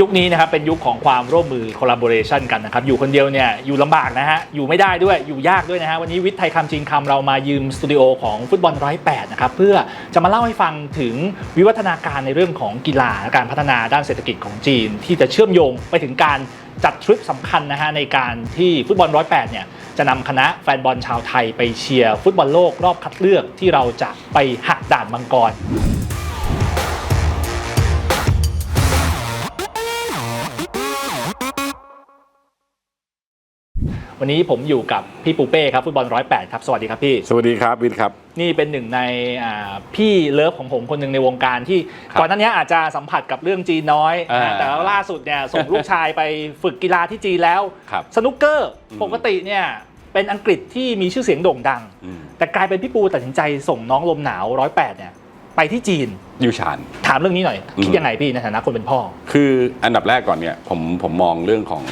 ยุคนี้นะครับเป็นยุคของความร่วมมือ collaboration กันนะครับอยู่คนเดียวเนี่ยอยู่ลำบากนะฮะอยู่ไม่ได้ด้วยอยู่ยากด้วยนะฮะวันนี้วิทย์ไทยคำจริงคำเรามายืมสตูดิโอของฟุตบอลร้อยแปดนะครับเพื่อจะมาเล่าให้ฟังถึงวิวัฒนาการในเรื่องของกีฬาและการพัฒนาด้านเศรษฐกิจของจีน ที่จะเชื่อมโยงไปถึงการจัดทริปสำคัญนะฮะในการที่ฟุตบอลร้อยแปดเนี่ยจะนำคณะแฟนบอลชาวไทยไปเชียร์ฟุตบอลโลกรอบคัดเลือกที่เราจะไปหักด่านมังกร วันนี้ผมอยู่กับพี่ปูเป้ครับฟุตบอลร้อยแปดครับสวัสดีครับพี่ สวัสดีครับวิทย์ครับ นี่เป็นหนึ่งในอ่าพี่เลิฟของผมคนหนึ่งในวงการที่ครับก่อนหน้านี้อาจจะสัมผัสกับเรื่องจีนน้อยอ่านะแต่ว่าล่าสุดเนี่ยส่งลูกชายไปฝึกกีฬาที่จีนแล้วครับสนุกเกอร์อืมปกติเนี่ยเป็นอังกฤษที่มีชื่อเสียงโด่งดังอืมแต่กลายเป็นพี่ปูตัดสินใจส่งน้องลมหนาวร้อยแปดเนี่ยไปที่จีนยูชานถามเรื่องนี้หน่อยอืมคิดยังไงพี่ในฐานะคนเป็นพ่อ คืออันดับแรกก่อนเนี่ยผมผมมองเรื่องของ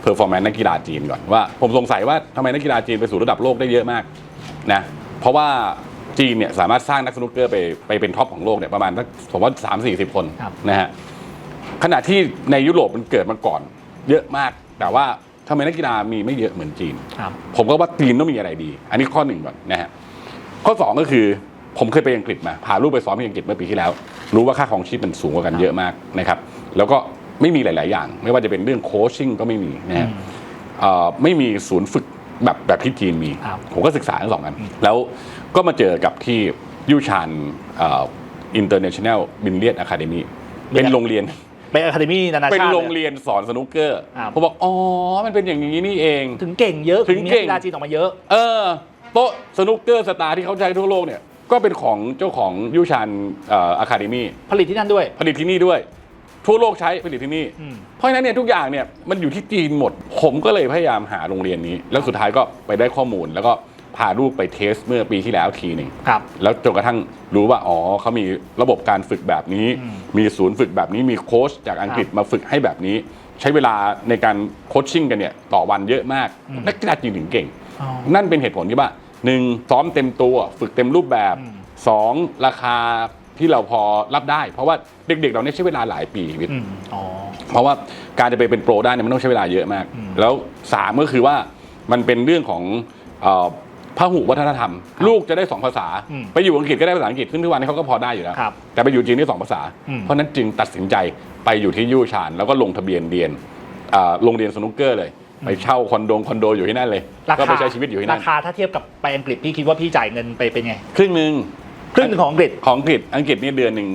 เพอร์ฟอร์แมนซ์นักกีฬาจีนก่อนว่า ผมสงสัยว่าทำไมนักกีฬาจีนไปสู่ระดับโลกได้เยอะมากนะเพราะว่าจีนเนี่ยสามารถสร้างนักสนุกเกอร์ไปไปเป็นท็อปของโลกเนี่ยประมาณสักผมว่าสามสี่สิบคนครับนะฮะขณะที่ในยุโรปมันเกิดมาก่อนเยอะมาก แต่ว่าทำไมนักกีฬามีไม่เยอะเหมือนจีนครับผมก็ว่าจีนต้องมีอะไรดี อันนี้ข้อหนึ่งก่อนนะฮะข้อสองก็คือผมเคยไปอังกฤษมาพาลูกไปซ้อมที่อังกฤษเมื่อปีที่แล้ว รู้ว่าค่าของชีพมันสูงกว่ากันเยอะมากนะครับ แล้วก็ ไม่มีหลาย ๆ อย่าง ไม่ว่าจะเป็นเรื่องโคชชิ่งก็ไม่มีนะฮะอืมเอ่อไม่มีศูนย์ฝึกแบบแบบที่จีนมีครับผมก็ศึกษาทั้งสองอัน แล้วก็มาเจอกับที่ยูชานอินเตอร์เนชั่นแนลบินเลียนอะคาเดมีเป็นโรงเรียนเป็นอะคาเดมี่นานาชาติเป็นโรงเลยเรียนสอนสนุกเกอร์ครับผมบอกอ๋อ มันเป็นอย่างนี้นี่เอง ถึงเก่งเยอะถึงมีเก่นักงกีฬาจีนออกมาเยอะ เออโต๊ะสนุกเกอร์สตาร์ที่เขาใช้ทั่วโลกเนี่ยก็เป็นของเจ้าของยูชานอะคาเดมี่ผลิตที่นั่นด้วย ผลิตที่นี่ด้วย ทั่วโลกใช้ผลิตที่นี่ อืม เพราะฉะนั้นเนี่ยทุกอย่างเนี่ยมันอยู่ที่จีนหมด ผมก็เลยพยายามหาโรงเรียนนี้ แล้วสุดท้ายก็ไปได้ข้อมูล แล้วก็พาลูกไปเทสเมื่อปีที่แล้วทีหนึ่ง ครับ แล้วจนกระทั่งรู้ว่า อ๋อเขามีระบบการฝึกแบบนี้อืมมีศูนย์ฝึกแบบนี้ มีโค้ชจากอังกฤษมาฝึกให้แบบนี้ ใช้เวลาในการโคชชิ่งกันเนี่ยต่อวันเยอะมากอืมนักกีฬาจีนถึงเก่ง อ๋อนั่นเป็นเหตุผลที่ว่าหนึ่งซ้อมเต็มตัว ฝึกเต็มรูปแบบอืมสองราคา ที่เราพอรับได้ เพราะว่าเด็กๆเราเนี่ยใช้เวลาหลายปีวิทย์อืมอ๋อเพราะว่าการจะไปเป็นโปรได้เนี่ยมันต้องใช้เวลาเยอะมากอืมแล้วสามก็คือว่ามันเป็นเรื่องของเอ่อพหุวัฒนธรรม ลูกจะได้สองภาษาอืมไปอยู่อังกฤษก็ได้ภาษาอังกฤษขึ้นทุกวันนี้เขาก็พอได้อยู่แล้วครับแต่ไปอยู่จีนได้สองภาษาอืมเพราะฉะนั้นจึงตัดสินใจไปอยู่ที่ยู่ชาน แล้วก็ลงทะเบียนเรียนอ่าโรงเรียนสนุกเกอร์เลยไปเช่าคอนโดคอนโดอยู่ที่นั่นเลยราก็คาไปใช้ชีวิตอยู่ที่นั่รานคาถ้าเทียบกับไปอังกฤษพี่คิดว่าพี่จ่ายเงินไปเป็นไง ครึ่งหนึ่ง ครึ่งหนึ่งของอังกฤษ ของอังกฤษอังกฤษเนี่ยเดือนหนึ่ง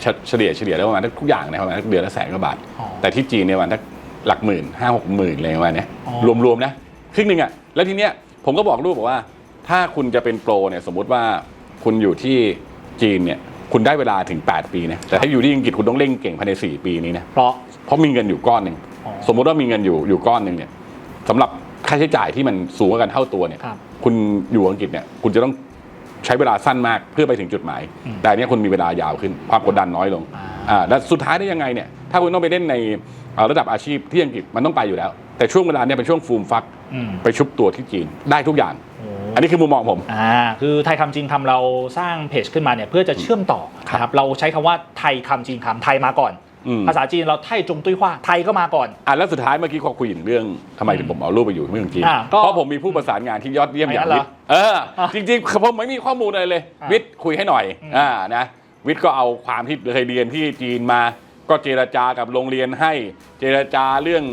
เฉเฉลี่ยเฉลี่ยแล้วประมาณทุกอย่างนะประมาณเดือนละแสนกว่าบาท อ๋อแต่ที่จีนเนี่ยประมาณสักหลักหมื่นห้าหกหมื่นอะไรประมาณเนี้ยอ๋อ รวมๆนะครึ่งหนึ่งอะแล้วทีเนี้ยผมก็บอกลูกบอกว่า ถ้าคุณจะเป็นโปรเนี่ยสมมุติว่าคุณอยู่ที่จีนเนี่ยคุณได้เวลาถึง 8 ปีนะแต่ถ้าอยู่ที่อังกฤษคุณต้องเร่งเก่งภายใน 4 ปีนี้นะ เพราะ เพราะมีเงินอยู่ก้อนหนึ่งอ๋อสมมุติว่ามีเงินอยู่อยู่ก้อนหนึ่งเนี่ยสำหรับค่าใช้จ่ายที่มันสูงกว่ากันเท่าตัวเนี่ยครับคุณอยู่อังกฤษเนี่ยคุณจะต้อง ใช้เวลาสั้นมากเพื่อไปถึงจุดหมายอืมแต่อันเนี้ยคุณมีเวลายาวขึ้น ความกดดันน้อยลงอ่าอ่าแล้วสุดท้ายได้ยังไงเนี่ยถ้าคุณต้องไปเล่นในเอ่อระดับอาชีพที่อังกฤษมันต้องไปอยู่แล้ว แต่ช่วงเวลาเนี่ยเป็นช่วงฟูมฟักอืมไปชุบตัวที่จีนได้ทุกอย่างโอ้อันนี้คือมุมมองผม อ่า คือไทยคำจีนคำเราสร้างเพจขึ้นมาเนี่ยเพื่อจะเชื่อมต่อนะครับ เราใช้คำว่าไทยคำจีนคำไทยมาก่อนอืม ภาษาจีนเราไทยจงตุ้ยฮว่าไทยก็มาก่อน อะแล้วสุดท้ายเมื่อกี้เขาคุยถึงเรื่องทำไมถึงผมเอาลูกไปอยู่เมืองจีนอ่าก็เพราะผมมีผู้ประสานงานที่ยอดเยี่ยมอย่างไม่งั้นเหรวิอทย์เอออะจริงๆผมไม่มีข้อมูลอะไรเลย อะ วิทย์คุยให้หน่อยอืมอ่านะวิทย์ก็เอาความที่เคยเรียนที่จีนมา ก็เจรจากับโรงเรียนให้ เจรจาเรื่อง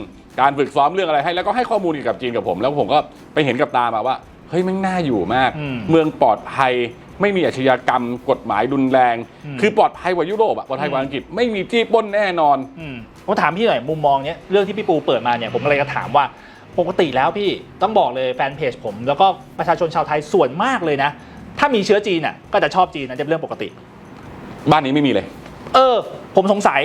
การฝึกซ้อมเรื่องอะไรให้ แล้วก็ให้ข้อมูลเกี่ยวกับจีนกับผม แล้วผมก็ไปเห็นกับตามาว่าเฮ้ยแมันน่าอยู่มาก อืม เมืองปลอดภัย ไม่มีอาชญากรรมกฎหมายรุนแรง อืม คือปลอดภัยกว่ายุโรปอะปลอดภัยกว่าอังกฤษไม่มีที่ปล้นแน่นอน อืมผมถามพี่หน่อยมุมมองเนี้ยเรื่องที่พี่ปูเปิดมาเนี่ยผมก็เลยจะถามว่าปกติแล้วพี่ต้องบอกเลยแฟนเพจผม แล้วก็ประชาชนชาวไทยส่วนมากเลยนะ ถ้ามีเชื้อจีนอะก็จะชอบจีนนะจะเป็นเรื่องปกติ บ้านนี้ไม่มีเลย เออ ผมสงสัย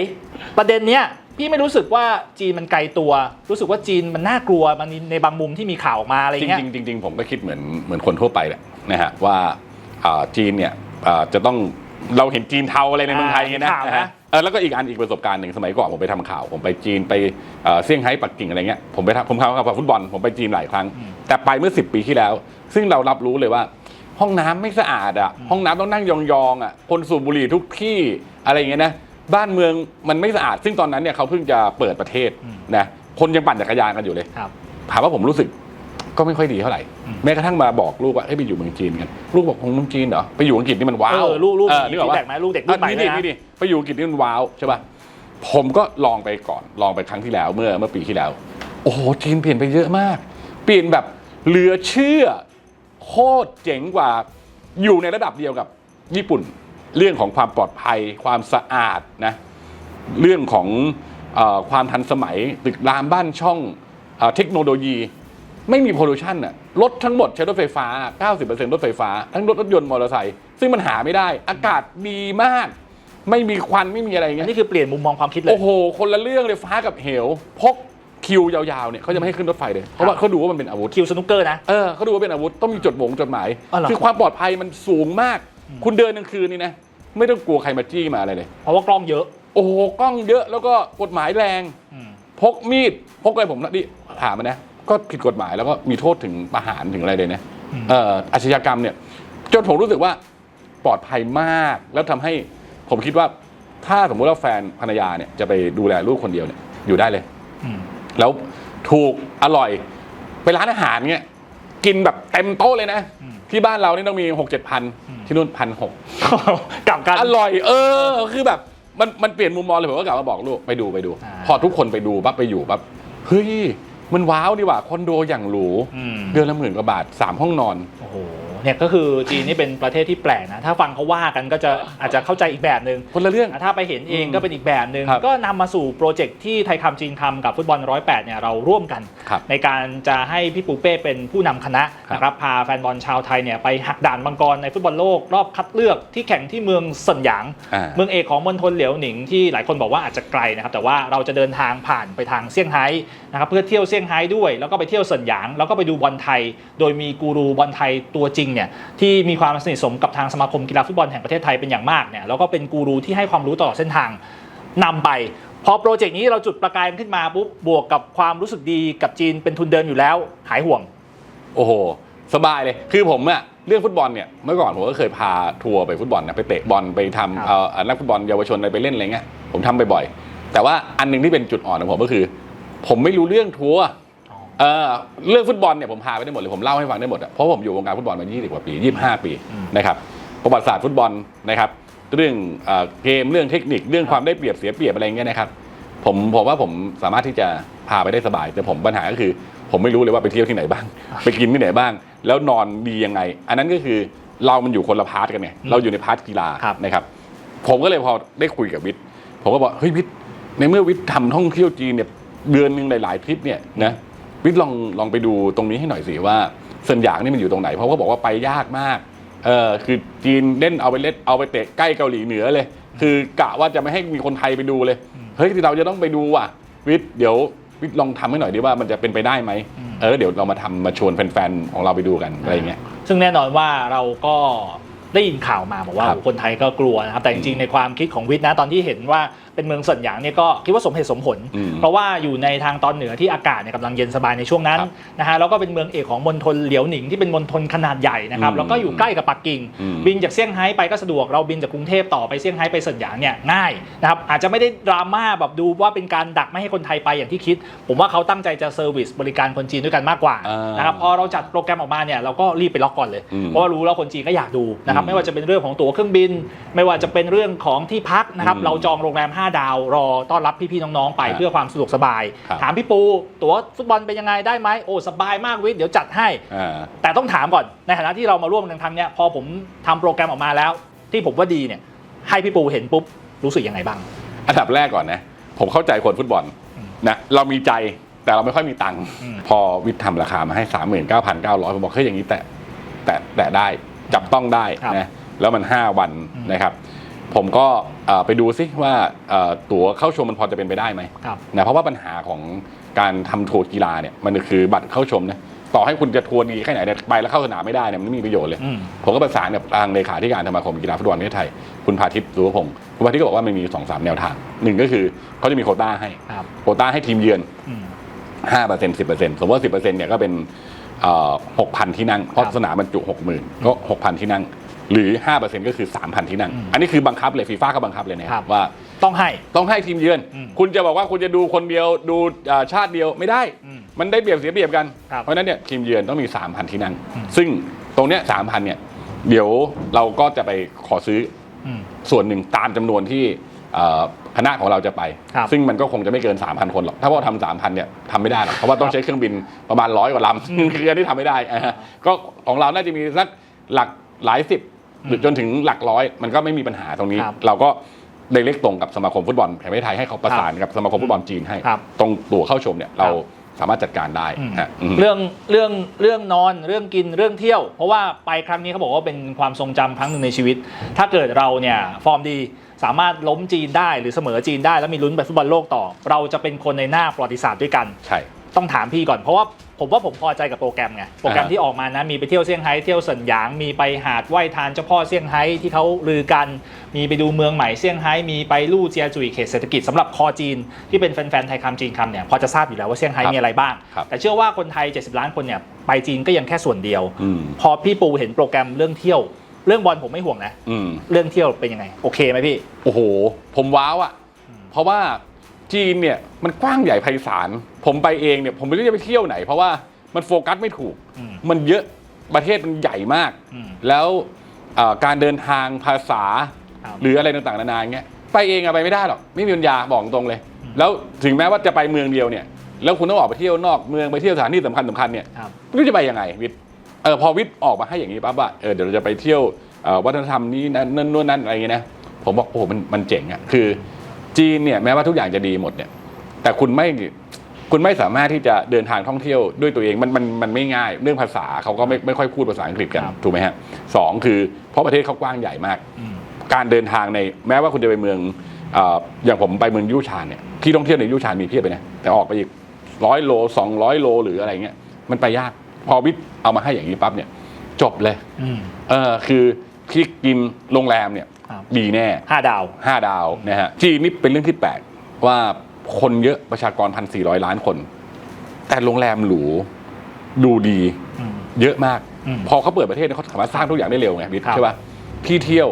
ประเด็นเนี้ยพี่ไม่รู้สึกว่าจีนมันไกลตัว รู้สึกว่าจีนมันน่ากลัวมันในบางมุมที่มีข่าวออกมาอะไรจเงี้ย ริงๆจริงๆผมก็คิดเหมือนเหมือนคนทั่วไปแหละนะฮะว่าอ่า จีนเนี่ยอ่าจะต้องเราเห็นจีนเทาอะไรในเมืองไทยไงนะอ่าเห็นข่าวนะนะฮะเออแล้วก็อีกอันอีกประสบการณ์หนึ่งสมัยก่อนผมไปทำข่าว ผมไปจีนไปเอ่อเซี่ยงไฮ้ปักกิ่งอะไรเงี้ยผมไปทำผมทำข่าวฟุตบอลผมไปจีนหลายครั้ง แต่ไปเมื่อ 10 ปีที่แล้ว ซึ่งเรารับรู้เลยว่า ห้องน้ำไม่สะอาดอะห้องน้ำต้องนั่งยองๆอะคนสูบบุหรี่ทุกที่อะไรอย่างเงี้ยนะบ้านเมืองมันไม่สะอาด ซึ่งตอนนั้นเนี่ยเขาเพิ่งจะเปิดประเทศอืมนะคนยังปั่นจักรยานกันอยู่เลยครับถามว่าผมรู้สึก ก็ไม่ค่อยดีเท่าไหร่อืมแม้กระทั่งมาบอกลูกว่าให้ไปอยู่เมืองจีนกัน ลูกบอกคงเมืองจีนเหรอไปอยู่อังกฤษนี่มันว้าวเออลูกลูกเออมีนึกออกฟีดปะแบ็กไหมลูกเด็กรุ่นใหม่อะเลยนี่นะ นี่นี่ไปอยู่อังกฤษนี่มันว้าวใช่ป่ะผมก็ลองไปก่อนลองไปครั้งที่แล้วเมื่อเมื่อปีที่แล้ว โอ้โหจีนเปลี่ยนไปเยอะมาก เปลี่ยนแบบเหลือเชื่อ โคตรเจ๋งกว่าอยู่ในระดับเดียวกับญี่ปุ่น เรื่องของความปลอดภัย ความสะอาดนะ เรื่องของเออความทันสมัยตึกรามบ้านช่องเออเทคโนโลยี ไม่มีโพลูชันอะรถทั้งหมดใช้รถไฟฟ้า 90%รถไฟฟ้า ทั้งรถรถยนต์มอเตอร์ไซค์ซึ่งมันหาไม่ได้ อากาศดีมาก ไม่มีควันไม่มีอะไรอย่างอัเงี้นยนี้คือเปลี่ยนมุมมองความคิดเลย โอ้โห คนละเรื่องเลยฟ้ากับเหว พกคิวยาวๆเนี่ยเขาจะไม่ให้ขึ้นรถไฟเลยเพราะว่าเขาดูว่ามันเป็นอาวุธ คิวสนุกเกอร์นะ เออเขาดูว่าเป็นอาวุธต้องมีจดหมงจดหมาย อ๋อเหรอ คือความปลอดภัยมันสูงมาก คุณเดินกลางคืนนี่นะ ไม่ต้องกลัวใครมาจี้มาอะไรเลย เพราะว่ากล้องเยอะโอ้โหกล้องเยอะแล้วก็กฎหมายแรง อืม พกมีด พกอะไรผมนะดิถามมันนะ ก็ผิดกฎหมายแล้วก็มีโทษถึงประหารถึงอะไรเลยนะอืมเอ่ออาชญากรรมเนี่ยจนผมรู้สึกว่าปลอดภัยมากแล้วทำให้ผมคิดว่าถ้าสมมุติว่าแฟนภรรยาเนี่ยจะไปดูแลลูกคนเดียวเนี่ยอยู่ได้เลยอืมแล้วถูกอร่อยไปร้านอาหารเนี่ยกินแบบเต็มโต๊ะเลยนะอืมที่บ้านเรานี่ต้องมีหกเจ็ดพันอืมที่นู่นพันหกกลับกันอร่อย เออ คือแบบมันมันเปลี่ยนมุมมองเลยผมก็กลับมาบอกลูกไปดูไปดูอ่าพอทุกคนไปดูปั๊บไปอยู่ปั๊บเฮ้ย มันว้าวดีว่ะคอนโดอย่างหรู อืม เดือนละหมื่นกว่าบาทสามห้องนอน โอ้โห เนี่ยก็คือจีนนี่เป็นประเทศที่แปลกนะ ถ้าฟังเขาว่ากันก็จะอาจจะเข้าใจอีกแบบหนึ่งคนละเรื่องถ้าไปเห็นเองอืมก็เป็นอีกแบบหนึ่งครับก็นำมาสู่โปรเจกต์ที่ไทยคำจีนคำกับฟุตบอลร้อยแปดเนี่ยเราร่วมกัน ครับในการจะให้พี่ปูเป้เป็นผู้นำคณะครับ นะครับพาแฟนบอลชาวไทยเนี่ยไปหักด่านมังกรในฟุตบอลโลกรอบคัดเลือกที่แข่งที่เมืองเซินหยาง อ่า เมืองเอกของมณฑลเหลียวหนิงที่หลายคนบอกว่าอาจจะไกลนะครับแต่ว่าเราจะเดินทางผ่านไปทางเซี่ยงไฮ้นะครับเพื่อเที่ยวเซี่ยงไฮ้ด้วย แล้วก็ไปเที่ยวเซินหยาง แล้วก็ไปดูบอลไทย โดยมีกูรูบอลไทยตัวจริงเนี่ยที่มีความสนิทสนมกับทางสมาคมกีฬาฟุตบอลแห่งประเทศไทยเป็นอย่างมากเนี่ยแล้วก็เป็นกูรูที่ให้ความรู้ตลอดเส้นทางนำไป พอโปรเจกต์นี้เราจุดประกายมันขึ้นมาปุ๊บบวกกับความรู้สึกดีกับจีนเป็นทุนเดิมอยู่แล้ว หายห่วง โอ้โห สบายเลยคือผมอะเรื่องฟุตบอลเนี่ยเมื่อก่อนผมก็เคยพาทัวร์ไปฟุตบอลนะไปเตะบอลไปทำครับเอ่อนักฟุตบอลเยาวชนอะไรไปเล่นอะไรเงี้ยผมทำไปบ่อยแต่ว่าอันหนึงที่เป็นจุดอ่อนของผมก็คือ ผมไม่รู้เรื่องทัวร์อ๋อ เออเรื่องฟุตบอลเนี่ยผมพาไปได้หมดเลยผมเล่าให้ฟังได้หมดอะเพราะผมอยู่วงการฟุตบอลมา 20 กว่าปี 25 ปีอืมนะครับประวัติศาสตร์ฟุตบอลนะครับเรื่องเอ่อเกมเรื่องเทคนิคเรื่องความได้เปรียบเสียเปรียบอะไรเงี้ยนะครับผมผมว่าผมสามารถที่จะพาไปได้สบาย แต่ผมปัญหาก็คือ ผมไม่รู้เลยว่าไปเที่ยวที่ไหนบ้าง ไปกินที่ไหนบ้าง แล้วนอนดียังไง อันนั้นก็คือเรามันอยู่คนละพาร์ทกันไงเราอยู่ในพาร์ทกีฬาครับ นะครับ ผมก็เลยพอได้คุยกับวิทย์ผมก็บอกเฮ้ยวิทย์ในเมื่อวิทย์ทำท่องเที่ยวจีนเนี่ยเดือนหนึ่งหลายๆทริปเนี่ยนะ วิทย์ลองลองไปดูตรงนี้ให้หน่อยสิว่าเซินหยางนี่มันอยู่ตรงไหน เพราะเขาบอกว่าไปยากมากเออคือจีนเล่นเอาไปเล่นเอาไปเตะใกล้เกาหลีเหนือเลย คือกะว่าจะไม่ให้มีคนไทยไปดูเลยเฮ้ยเราจะต้องไปดูว่ะวิทย์เดี๋ยววิทย์ลองทำให้หน่อยดิว่ามันจะเป็นไปได้ไหมอืมเออเดี๋ยวเรามาทำมาชวนแฟนๆของเราไปดูกันอะไรอย่างเงี้ยซึ่งแน่นอนว่าเราก็ได้ยินข่าวมาบอกว่าครับคนไทยก็กลัวนะครับแต่จริงๆในความคิดของวิทย์นะตอนที่เห็นว่า เป็นเมืองเซินหยางเนี่ยก็คิดว่าสมเหตุสมผลอืมเพราะว่าอยู่ในทางตอนเหนือที่อากาศเนี่ยกำลังเย็นสบายในช่วงนั้นครับนะฮะแล้วก็เป็นเมืองเอกของมณฑลเหลียวหนิงที่เป็นมณฑลขนาดใหญ่นะครับอืมแล้วก็อยู่ใกล้กับปักกิ่งอืมบินจากเซี่ยงไฮ้ไปก็สะดวกเราบินจากกรุงเทพต่อไปเซี่ยงไฮ้ไปเซินหยางเนี่ยง่ายนะครับอาจจะไม่ได้ดราม่าแบบดูว่าเป็นการดักไม่ให้คนไทยไปอย่างที่คิด ผมว่าเขาตั้งใจจะเซอร์วิสบริการคนจีนด้วยกันมากกว่าอ่านนะครับพอเราจัดโปรแกรมออกมาเนี่ยเราก็รีบไปล็อกก่อนเลยอืมเพราะว่ารู้แล้วคนจีนก็อยากดูนะครับอืมไม่ว่าจะเป็นเรื่องของตั๋วเครื่องบิน ไม่ว่าจะเป็นเรื่องของที่พักนะครับอืมเราจองโรงแรม5ดาวรอต้อนรับพี่ๆน้องๆไปครับเพื่อความสะดวกสบายครับถามพี่ปูตั๋วฟุตบอลเป็นยังไงได้ไหมโอ้สบายมากวิทย์เดี๋ยวจัดให้อ่าแต่ต้องถามก่อนในฐานะที่เรามาร่วมกันครั้งเนี้ยพอผมทำโปรแกรมออกมาแล้ว ที่ผมว่าดีเนี่ยให้พี่ปูเห็นปุ๊บรู้สึกยังไงบ้าง อันดับแรกก่อนนะผมเข้าใจคนฟุตบอลอืมนะเรามีใจแต่เราไม่ค่อยมีตังค์อืมพอวิทย์ทำราคามาให้สามหมื่นเก้าพันเก้าร้อยผมบอกเฮ้ยอย่างนี้แต่แต่แต่ได้จับต้องได้นะแล้วมันห้าวันอืมนะครับ ผมก็เอ่อไปดูซิว่าเอ่อตั๋วเข้าชมมันพอจะเป็นไปได้ไหมครับนะเพราะว่าปัญหาของการทำทัวร์กีฬาเนี่ยมันคือบัตรเข้าชมนะต่อให้คุณจะทัวร์ดีแค่ไหนเนี่ยไปแล้วเข้าสนามไม่ได้เนี่ยมันไม่มีประโยชน์เลยอืมผมก็ประสานกับทางเลขาธิการสมาคมกีฬาฟุตบอลประเทศไทย คุณพาทิตย์สุวพงศ์คุณพาทิตย์ก็บอกว่ามันมีสองสามแนวทางหนึ่งก็คือเขาจะมีโควต้าให้ครับโควต้าให้ทีมเยือนอืมห้าเปอร์เซ็นต์สิบเปอร์เซ็นต์สมมติว่าสิบเปอร์เซ็นต์เนี่ยก็เป็นหกพันที่นั่งเพราะครับสนามบรรจุหกหมื่นก็หกพันที่นั่ง หรือ 5%ก็คือ 3,000 ที่นั่งอืมอันนี้คือบังคับเลยฟีฟ่าก็บังคับเลยนะคครัรับบว่าต้องให้ต้องให้ทีมเยือนอืมคุณจะบอกว่าคุณจะดูคนเดียวดูอ่าชาติเดียวไม่ได้อืมมันได้เปรียบเสียเปรียบกันครับเพราะฉะนั้นเนี่ยทีมเยือนต้องมี 3,000 ที่นั่งอืมซึ่งตรงเนี้ย3,000 เนี่ยเดี๋ยวเราก็จะไปขอซื้ออืมส่วนหนึ่งตามจำนวนที่เอ่อคณะของเราจะไปครับซึ่งมันก็คงจะไม่เกิน 3,000 คนหรอก ถ้าว่าทำ3,000เนี่ยทำไม่ได้หรอกเพราะว่าต้องใช้เครื่องบินประมาณร้อยกว่าลำคืออันนี้ทำไม่ได้อ่าฮะก็ของเราน่าจะมีสักหลักหลายสิบ หรือจนถึงหลักร้อยมันก็ไม่มีปัญหาตรงนี้ครับเราก็ได้เล็กตรงกับสมาคมฟุตบอลแห่งประเทศไทยให้เขาประสานกับสมาคมฟุตบอลจีนให้ครับตรงตั๋วเข้าชมเนี่ยเราสามารถจัดการได้อืมฮะอืมเรื่องเรื่องเรื่องนอนเรื่องกินเรื่องเที่ยว เพราะว่าไปครั้งนี้เขาบอกว่าเป็นความทรงจำครั้งหนึ่งในชีวิต ถ้าเกิดเราเนี่ยฟอร์มดีสามารถล้มจีนได้หรือเสมอจีนได้ แล้วมีลุ้นไปฟุตบอลโลกต่อ เราจะเป็นคนในหน้าประวัติศาสตร์ด้วยกันใช่ ต้องถามพี่ก่อนเพราะว่าผมว่าผมพอใจกับโปรแกรมไงโปรแกรมอ่าที่ออกมานะมีไปเที่ยวเซี่ยงไฮ้เที่ยวเซินหยางมีไปหาดไหว้ทานเจ้าพ่อเซี่ยงไฮ้ที่เขาลือกัน มีไปดูเมืองใหม่เซี่ยงไฮ้มีไปลู่เจียจุยเขตเศรษฐกิจสำหรับคอจีนที่เป็นแฟนๆไทยคำจีนคำเนี่ยพอจะทราบอยู่แล้วว่าเซี่ยงไฮ้ครับมีอะไรบ้างครับแต่เชื่อว่าคนไทย 70 ล้านคนเนี่ยไปจีนก็ยังแค่ส่วนเดียวอืมพอพี่ปูเห็นโปรแกรมเรื่องเที่ยว เรื่องบอลผมไม่ห่วงนะอืมเรื่องเที่ยวเป็นยังไงโอเคไหมพี่โอ้โห ผมว้าวอะ่ะเพราะว่า จีนเนี่ยมันกว้างใหญ่ไพศาล ผมไปเองเนี่ยผมไม่รู้จะไปเที่ยวไหน เพราะว่ามันโฟกัสไม่ถูก อืมมันเยอะประเทศมันใหญ่มาก อืมแล้วเอ่อการเดินทางภาษา ครับ หรืออะไรต่างๆนานาเงี้ยไปเองอะไปไม่ได้หรอกไม่มีปัญญาบอกตรงเลยอืมแล้วถึงแม้ว่าจะไปเมืองเดียวเนี่ย แล้วคุณต้องออกไปเที่ยวนอกเมืองไปเที่ยวสถานที่สำคัญสำคัญเนี่ย ครับ ไม่รู้จะไปยังไงวิทย์เออพอวิทย์ออกมาให้อย่างนี้ปั๊บว่าเออเดี๋ยวเราจะไปเที่ยวเอ่อวัฒนธรรมนี้นั่นนั่นนู่นนั่นอะไรอย่างเงี้ยนะผมบอกโอ้โหมันมันเจ๋งอะคือ จีนเนี่ยแม้ว่าทุกอย่างจะดีหมดเนี่ย แต่คุณไม่คุณไม่สามารถที่จะเดินทางท่องเที่ยวด้วยตัวเองมันมันมันไม่ง่าย เรื่องภาษาเขาก็ไม่ไม่ค่อยพูดภาษาอังกฤษกันครับถูกไหมฮะสองคือเพราะประเทศเขากว้างใหญ่มากอืมการเดินทางในแม้ว่าคุณจะไปเมืองเอ่ออย่างผมไปเมืองยูชานเนี่ยที่ท่องเที่ยวในยูชานมีเพียบไปนะแต่ออกไปอีกร้อยโลสองร้อยโลหรืออะไรเงี้ยมันไปยากพอวิทย์เอามาให้อย่างนี้ปั๊บเนี่ย จบเลยอืมเออคือที่กินโรงแรมเนี่ยครับ ดีแน่ ห้าดาวห้าดาวนะฮะจีนนี่เป็นเรื่องที่แปลกว่าคนเยอะประชากรพันสี่ร้อยล้านคน แต่โรงแรมหรูดูดีอืมเยอะมาก อืมพอเขาเปิดประเทศเนี่ยเขาสามารถสร้างทุกอย่างได้เร็วไงบิ๊กครับใช่ป่ะที่เที่ยว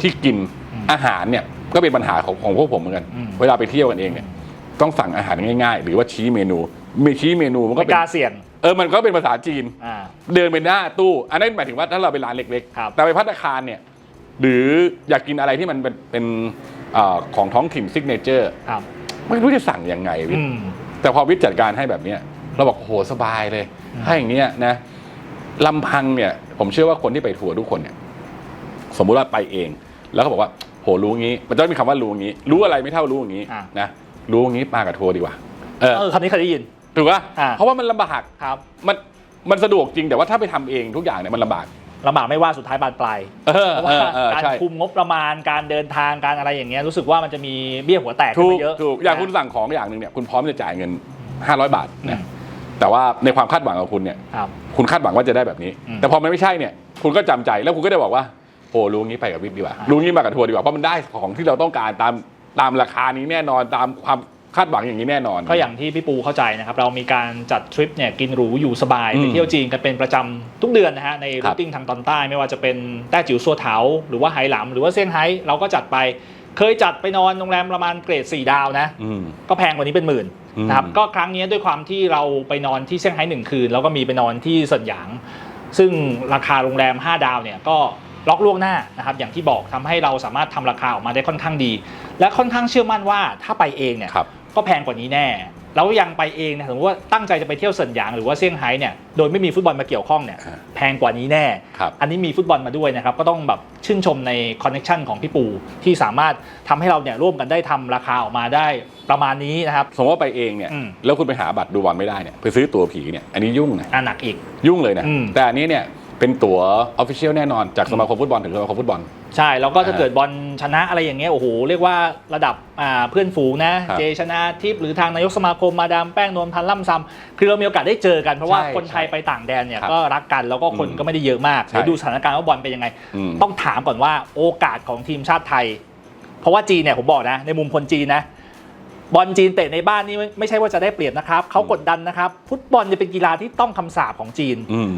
ที่กินอืมอาหารเนี่ยก็เป็นปัญหาของของพวกผมเหมือนกัน อืม เวลาไปเที่ยวกันเองเนี่ยต้องสั่งอาหารง่ายๆ หรือว่าชี้เมนูมีชี้เมนูมันก็ไม่เป็กนล้าเสี่ยงเออมันก็เป็นภาษาจีน อ่า เดินไปหน้าตู้ อันนั้นหมายถึงว่าถ้าเราไปร้านเล็กครับๆแต่ไปพัตตาคารเนี่ย หรืออยากกินอะไรที่มันเป็นเป็นเอ่อของท้องถิ่นซิกเนเจอร์ครับไม่รู้จะสั่งยังไงวิทอืย์ม แต่พอวิทย์จัดการให้แบบเนี้ยเราบอกโหสบายเลยอืมให้อย่างเนี้ยนะลำพังเนี่ย ผมเชื่อว่าคนที่ไปทัวร์ทุกคนเนี่ย สมมุติว่าไปเอง แล้วก็บอกว่า โหรู้งี้ มันจะมีคำว่ารู้งี้ รู้อะไรไม่เท่ารู้อย่างนี้อ่านะรู้อย่างนี้มากับทัวร์ดีกว่า เออเออคำนี้เคยได้ยิน ถูกป่ะอ่าเพราะว่ามันลำบาก ครับ มันมันสะดวกจริงแต่ว่าถ้าไปทำเองทุกอย่างเนี่ยมันลำบาก ลำบากไม่ว่าสุดท้ายบานปลายเออเพราะเอว่าอเออการใช่คุมงบประมาณการเดินทางการอะไรอย่างเงี้ยรู้สึกว่ามันจะมีเบี้ยหัวแตกขึ้นถูกมาเยอะถูกอย่างนะคุณสั่งของอย่างหนึ่งเนี่ยคุณพร้อมจะจ่ายเงิน 500 บาทอืนะมแต่ว่าในความคาดหวังของคุณเนี่ยครับคุณคาดหวังว่าจะได้แบบนี้อืมแต่พอมันไม่ใช่เนี่ยคุณก็จำใจแล้วคุณก็ได้บอกว่าโอ้รู้งี้ไปกับวิทย์ดีกว่าอ่ารู้งี้มากับทัวร์ดีกว่าเพราะมันได้ของที่เราต้องการตามตามราคานี้แน่นอนตามความ คาดหวังอย่างนี้แน่นอน ก็อย่างที่พี่ปูเข้าใจนะครับเรามีการจัดทริปเนี่ยกินหรูอยู่สบายอืมไปเที่ยวจีนกันเป็นประจำทุกเดือนนะฮะในครัรูบติ้งทางตอนใต้ไม่ว่าจะเป็นแต้จิ๋วซัวเถาหรือว่าไหหลำหรือว่าเซี่ยงไฮ้เราก็จัดไปเคยจัดไปนอนโรงแรมประมาณเกรด 4 ดาวนะอืมก็แพงกว่านี้เป็นหมื่นอืมนะครับก็ครั้งนี้ด้วยความที่เราไปนอนที่เซี่ยงไฮ้หนึ่งคืน แล้วก็มีไปนอนที่เซินหยาง ซึ่งราคาโรงแรม 5 ดาวเนี่ยก็ล็อกล่วงหน้านะครับอย่างที่บอกทำให้เราสามารถทำราคาออกมาได้ค่อนข้างดี และค่อนข้างเชื่อมั่นว่าถ้าไปเองเนี่ยครับ ก็แพงกว่านี้แน่แล้วยังไปเองเนะสมมติว่าตั้งใจจะไปเที่ยวเซินหยางหรือว่าเซี่ยงไฮ้เนี่ยโดยไม่มีฟุตบอลมาเกี่ยวข้องเนี่ยอ่าแพงกว่านี้แน่ครับอันนี้มีฟุตบอลมาด้วยนะครับก็ต้องแบบชื่นชมในคอนเน็ชันของพี่ปูที่สามารถทำให้เราเนี่ยร่วมกันได้ทำราคาออกมาได้ประมาณนี้นะครับสมมติว่าไปเองเนี่ยอืมแล้วคุณไปหาบัตรดูบอลไม่ได้เนี่ยไปซื้อตั๋วผีเนี่ยอันนี้ยุ่งนะอ่าหนักอีกยุ่งเลยนะอืมแต่อันนี้เนี่ย เป็นตั๋วออฟฟิเชียลแน่นอนจากสมาคมฟุตบอลถึงสมาคมฟุตบอล ใช่ แล้วก็ถ้าอ่าเกิดบอลชนะอะไรอย่างเงี้ยโอ้โหเรียกว่าระดับอ่าเพื่อนฝูงนะครับเจชนะทิพย์หรือทางนายกสมาคมมาดามแป้งนวลพันธ์ล่ำซำคือเรามีโอกาสได้เจอกันเพราะว่าใช่คนไทยไปต่างแดนเนี่ยครับก็รักกันแล้วก็คนอืมก็ไม่ได้เยอะมากใช่เดี๋ยวดูสถานการณ์ว่าบอลเป็นยังไงอืมต้องถามก่อนว่าโอกาสของทีมชาติไทย เพราะว่าจีนเนี่ยผมบอกนะ ในมุมคนจีนนะบอลจีนเตะในบ้านนี่ไม่ไม่ใช่ว่าจะได้เปรียบนะครับเขากดดันนะครับ ฟุตบอลเนี่ยเป็นกีฬาที่ต้องคำสาปของจีนอืม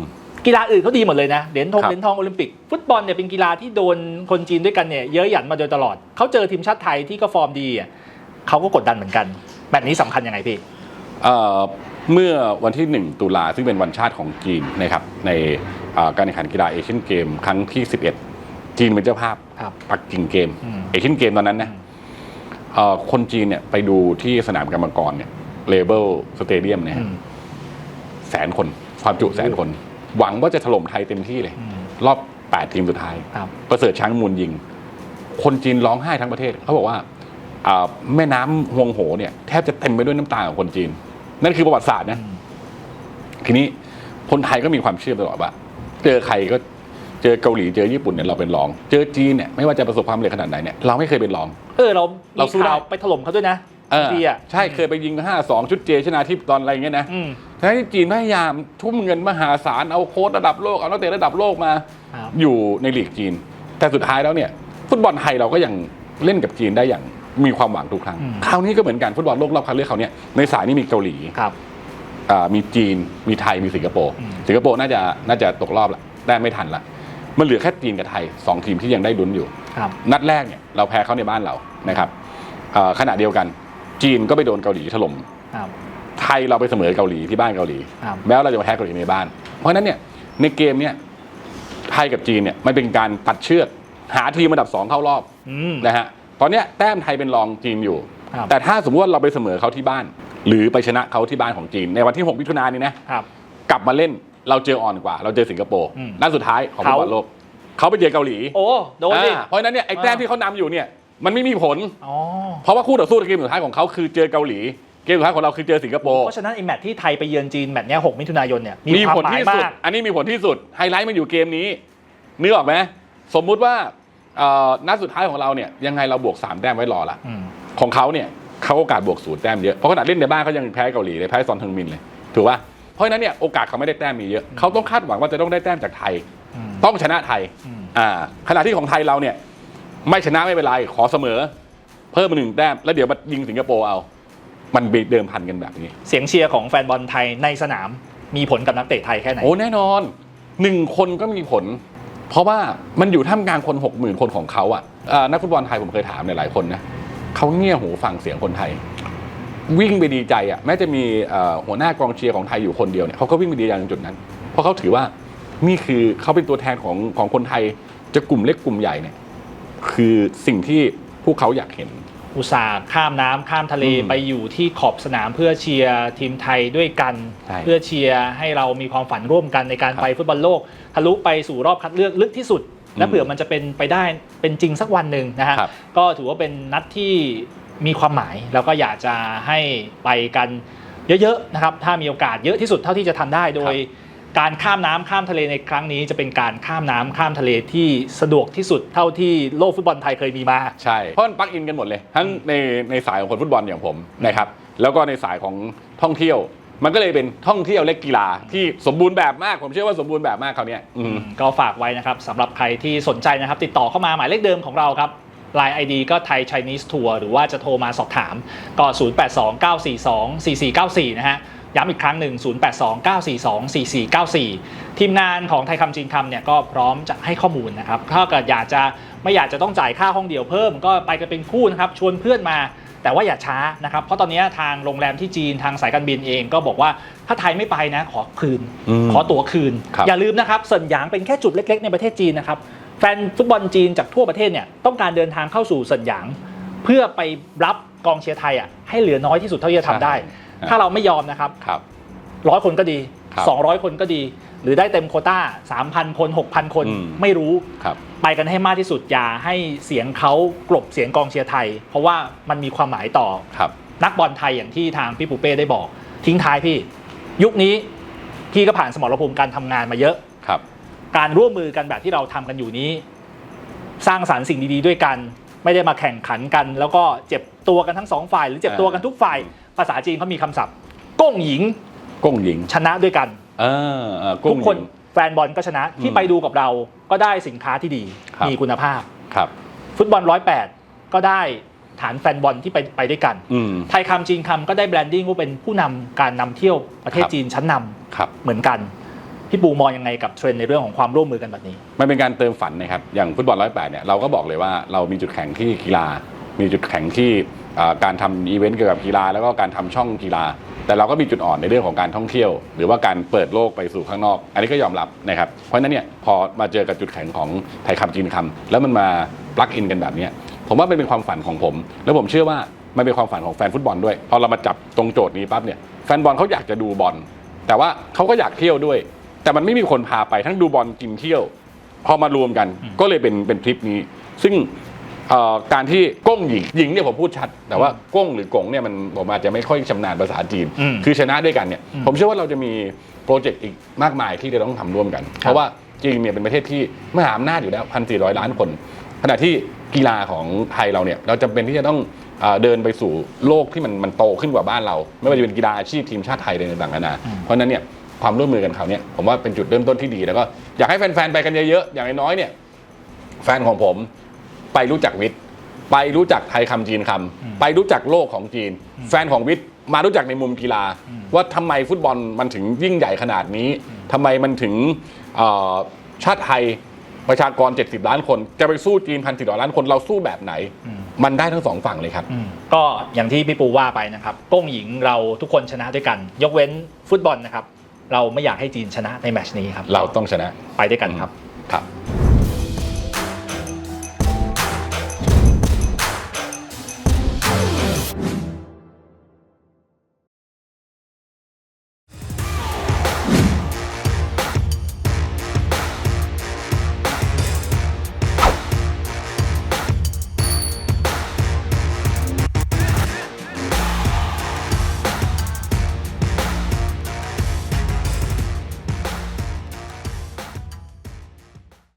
กีฬาอื่นเขาดีหมดเลยนะเหรียญทองครับ เหรียญทองโอลิมปิก ฟุตบอลเนี่ยเป็นกีฬาที่โดนคนจีนด้วยกันเนี่ยเยอะหยันมาโดยตลอดเขาเจอทีมชาติไทยที่ก็ฟอร์มดีอะเขาก็กดดันเหมือนกัน แบบนี้สำคัญยังไงพี่ เอ่อเมื่อวันที่ 1 ตุลาซึ่งเป็นวันชาติของจีนนะครับในเอ่อการแข่งขันกีฬาเอเชียนเกมครั้งที่ 11 จีนเป็นเจ้าภาพครับปักกิ่งเกมอืม เอเชียนเกมตอนนั้นนะเอ่อคนจีนเนี่ยไปดูที่สนามกรรมกรเนี่ยเลเบลสเตเดียมเนี่ยอืม แสนคนความจุแสนคน หวังว่าจะถล่มไทยเต็มที่เลยอืมรอบ 8 ทีมสุดท้าย ครับประเสริฐช้างมูลยิง คนจีนร้องไห้ทั้งประเทศ เขาบอกว่าอ่าแม่น้ำฮวงโหเนี่ยแทบจะเต็มไปด้วยน้ำตาของคนจีน นั่นคือประวัติศาสตร์นะอืมทีนี้คนไทยก็มีความเชื่อตลอดว่า เจอใครก็เจอเกาหลีเจอญี่ปุ่นเนี่ยเราเป็นรอง เจอจีนเนี่ยไม่ว่าจะประสบความสำเร็จขนาดไหนเนี่ยเราไม่เคยเป็นรอง เออเราเราสู้มีได้ ข่าวไปถล่มเขาด้วยนะเออบางทีอะใช่เคยไปยิงห้าสองชุดเจชนาทิพย์ตอนอะไรอย่างเงี้ยนะ อืม ทั้งที่จีนพยายามทุ่มเงินมหาศาลเอาโค้ชระดับโลกเอานักเตะระดับโลกมา ครับ อยู่ในลีกจีน แต่สุดท้ายแล้วเนี่ยฟุตบอลไทยเราก็ยังเล่นกับจีนได้อย่างมีความหวังทุกครั้ง อืม คราวนี้ก็เหมือนกันฟุตบอลโลกรอบคัดเลือกเขาวเนี่ยในสายนี้มีเกาหลีครับ อ่ามีจีน มีไทยมีสิงคโปร์อืม สิงคโปร์น่าจะน่าจะตกรอบละได้ไม่ทันละมันเหลือแค่จีนกับไทยสองทีมที่ยังได้ลุ้นอยู่ ครับ นัดแรกเนี่ยเราแพ้เขาในบ้านเรานะครับอ่าขณะเดียวกันจีนก็ไปโดนเกาหลีถล่มครับ ไทยเราไปเสมอเกาหลีที่บ้านเกาหลี ครับ แม้ว่าเราจะมาแพ้เกาหลีในบ้าน เพราะฉะนั้นเนี่ยในเกมเนี่ยไทยกับจีนเนี่ยมันเป็นการตัดเชือกหาทีมอันดับสองเข้ารอบอืม นะฮะตอนเนี้ยแต้มไทยเป็นรองจีนอยู่ ครับ แต่ถ้าสมมติว่าเราไปเสมอเขาที่บ้าน หรือไปชนะเขาที่บ้านของจีน ในวันที่ 6 มิถุนายนนี้นะครับ กลับมาเล่นเราเจออ่อนกว่า เราเจอสิงคโปร์อืม นัดสุดท้ายของฟุตบอลเขาโลกเขาไปเจอเกาหลีโอ้ โดนดิ อ่าเพราะฉะนั้นเนี่ยไอ้แต้มอ่า ที่เขานำอยู่เนี่ยมันไม่มีผล อ๋อ เพราะว่าคู่ต่อสู้ในเกมสุดท้ายของเขาคือเจอเกาหลี เกมสุดท้ายของเราคือเจอสิงคโปร์เพราะฉะนั้นไอ้แมตช์ที่ไทยไปเยือนจีนแมตช์เนี้ย6มิถุนายนเนี่ยมีมีความผลหมายที่สุดมากอันนี้มีผลที่สุดไฮไลท์มันอยู่เกมนี้นึกออกไหมสมมุติว่าเอ่อนัดสุดท้ายของเราเนี่ยยังไงเราบวก3แต้มไว้รอละอืมของเขาเนี่ยเขาโอกาสบวกศูนย์แต้มเยอะเพราะขนาดเล่นในบ้านเขายังแพ้เกาหลีเลยแพ้ซอนเทึงมินเลยถูกป่ะเพราะฉะนั้นเนี่ยโอกาสเขาไม่ได้แต้มมีเยอะเขาต้องคาดหวังว่าจะต้องได้แต้มจากไทยอืมต้องชนะไทยอืมอ่าขณะที่ของไทยเราเนี่ยไม่ชนะไม่เป็นไรขอเสมอ เพิ่มมาหนึ่งแต้มแล้วเดี๋ยวมายิงสิงคโปร์เอา มันเดิมพันกันแบบนี้ เสียงเชียร์ของแฟนบอลไทยในสนามมีผลกับนักเตะไทยแค่ไหน โอ้แน่นอนหนึ่งคนก็มีผล เพราะว่ามันอยู่ท่ามกลางคนหกหมื่นคนของเขาอะอ่านักฟุตบอลไทยผมเคยถามหลายๆคนนะเขาเงี่ยหูฟังเสียงคนไทย วิ่งไปดีใจอะแม้จะมีเอ่อหัวหน้ากองเชียร์ของไทยอยู่คนเดียวเนี่ยเขาก็วิ่งไปดีใจตรงจุดนั้น เพราะเขาถือว่านี่คือเขาเป็นตัวแทนของของคนไทยจะกลุ่มเล็กกลุ่มใหญ่เนี่ยคือสิ่งที่พวกเขาอยากเห็น อุตส่าห์ข้ามน้ำข้ามทะเลอืมไปอยู่ที่ขอบสนามเพื่อเชียร์ทีมไทยด้วยกัน ใช่เพื่อเชียร์ให้เรามีความฝันร่วมกันในการครับไปฟุตบอลโลกทะลุไปสู่รอบคัดเลือกลึกที่สุด และอืมเผื่อมันจะเป็นไปได้เป็นจริงสักวันหนึ่งนะฮะครับ ก็ถือว่าเป็นนัดที่มีความหมาย แล้วก็อยากจะให้ไปกันเยอะๆนะครับถ้ามีโอกาสเยอะที่สุดเท่าที่จะทำได้โดย การข้ามน้ำข้ามทะเลในครั้งนี้จะเป็นการข้ามน้ำข้ามทะเลที่สะดวกที่สุดเท่าที่โลกฟุตบอลไทยเคยมีมาใช่เพราะมันปลักอินกันหมดเลย ทั้งในในสายของคนฟุตบอลอย่างผมนะครับแล้วก็ในสายของท่องเที่ยวมันก็เลยเป็นท่องเที่ยวและกีฬาที่สมบูรณ์แบบมาก ผมเชื่อว่าสมบูรณ์แบบมากคราวเนี้ยอืมก็ฝากไว้นะครับสำหรับใครที่สนใจนะครับ ติดต่อเข้ามาหมายเลขเดิมของเราครับ Line ID ก็ไทย Chinese Tour หรือว่าจะโทรมาสอบถามก็ 0829424494 นะฮะ ย้ำอีกครั้งหนึ่ง 0829424494 ทีมงานของไทยคำจีนคำเนี่ยก็พร้อมจะให้ข้อมูลนะครับ ถ้าเกิดอยากจะไม่อยากจะต้องจ่ายค่าห้องเดียวเพิ่ม ก็ไปกันเป็นคู่นะครับ ชวนเพื่อนมา แต่ว่าอย่าช้านะครับ เพราะตอนนี้ทางโรงแรมที่จีนทางสายการบินเองก็บอกว่าถ้าไทยไม่ไปนะขอคืน อืมขอตั๋วคืน ครับ อย่าลืมนะครับเซินหยางเป็นแค่จุดเล็ก ๆ ในประเทศจีนนะครับ แฟนฟุตบอลจีนจากทั่วประเทศเนี่ยต้องการเดินทางเข้าสู่เซินหยาง เพื่อไปรับกองเชียร์ไทยอะให้เหลือน้อยที่สุดเท่าที่จะทำได้ ใช่ ถ้าเราไม่ยอมนะครับครับร้อยคนก็ดีครับ200 คนก็ดี หรือได้เต็มโควต้า 3,000 คน 6,000 คนอืมไม่รู้ครับไปกันให้มากที่สุดอย่าให้เสียงเขากลบเสียงกองเชียร์ไทย เพราะว่ามันมีความหมายต่อครับนักบอลไทยอย่างที่ทางพี่ปูเป้ได้บอก ทิ้งท้ายพี่ ยุคนี้พี่ก็ผ่านสมรภูมิการทำงานมาเยอะครับ การร่วมมือกันแบบที่เราทำกันอยู่นี้ สร้างสารรค์สิ่งดีๆด้วยกัน ไม่ได้มาแข่งขันกัน แล้วก็เจ็บตัวกันทั้งสองฝ่าย หรือเจ็บตัวกันทุกฝ่าย ภาษาจีนเขามีคำศัพท์ก้งหญิงก้งหญิงชนะด้วยกันเออเออก้ทุงกหคญินงแฟนบอลก็ชนะที่อืมไปดูกับเราก็ได้สินค้าที่ดีครับ มีคุณภาพ ครับ ฟุตบอลร้อยแปดก็ได้ฐานแฟนบอลที่ไปไปด้วยกัน อืม ไทยคำจีนคำก็ได้แบรนดิ้งว่าเป็นผู้นำการนำเที่ยวประเทศครับ จีนชั้นนำครับ เหมือนกัน พี่ปูมองยังไงกับเทรนด์ในเรื่องของความร่วมมือกันแบบนี้ มันเป็นการเติมฝันนะครับ อย่างฟุตบอลร้อยแปดเนี่ยเราก็บอกเลยว่าเรามีจุดแข็งที่กีฬา มีจุดแข็งที่อ่า การทำอีเวนต์เกี่ยวกับกีฬาแล้วก็การทำช่องกีฬา แต่เราก็มีจุดอ่อนในเรื่องของการท่องเที่ยว หรือว่าการเปิดโลกไปสู่ข้างนอก อันนี้ก็ยอมรับนะครับเพราะฉะนั้นเนี่ยพอมาเจอกับจุดแข็งของไทยคำจีนคำแล้วมันมาปลักอินกันแบบนี้ผมว่ามันเป็นความฝันของผม แล้วผมเชื่อว่ามันเป็นความฝันของแฟนฟุตบอลด้วยพอเรามาจับตรงโจทย์นี้ปั๊บเนี่ยแฟนบอลเขาอยากจะดูบอลแต่ว่าเขาก็อยากเที่ยวด้วย แต่มันไม่มีคนพาไปทั้งดูบอลกินเที่ยว พอมารวมกันก็เลยเป็นเป็นทริปนี้ ซึ่ง เอ่อการที่ก้งหญิงหญิงเนี่ยผมพูดชัด แต่ว่าก้งหรือกงเนี่ยมันผมอาจจะไม่ค่อยชำนาญภาษาจีน อืมคือชนะด้วยกันเนี่ยอืมผมเชื่อว่าเราจะมีโปรเจกต์อีกมากมายที่จะต้องทำร่วมกัน เพราะว่าจีนเนี่ยเป็นประเทศที่มหาอำนาจอยู่แล้วพันสี่ร้อยล้านคน ขณะที่กีฬาของไทยเราเนี่ยเราจำเป็นที่จะต้องเอ่อเดินไปสู่โลกที่มันมันโตขึ้นกว่าบ้านเรา ไม่ว่าจะเป็นกีฬาอาชีพทีมชาติไทยอะไรต่างๆนานาเพราะฉะนั้นเนี่ยความร่วมมือกันคราวเนี้ยผมว่าเป็นจุดเริ่มต้นที่ดีแล้วก็อยากให้แฟนๆไปกันเยอะๆอย่างน้อยๆเนี่ย แฟนของผม ไปรู้จักวิทย์ ไปรู้จักไทยคำจีนคำไปรู้จักโลกของจีน แฟนของวิทย์มารู้จักในมุมกีฬา ว่าทำไมฟุตบอลมันถึงยิ่งใหญ่ขนาดนี้ทำไมมันถึงเอ่อชาติไทยประชากร 70 ล้านคน จะไปสู้จีนพันสี่ร้อยล้านคนเราสู้แบบไหน มันได้ทั้งสองฝั่งเลยครับอืมก็อย่างที่พี่ปูว่าไปนะครับก้งหญิงเราทุกคนชนะด้วยกัน ยกเว้นฟุตบอลนะครับ เราไม่อยากให้จีนชนะในแมตชนี้ครับ เราต้องชนะไปด้วยกันครับ ครับ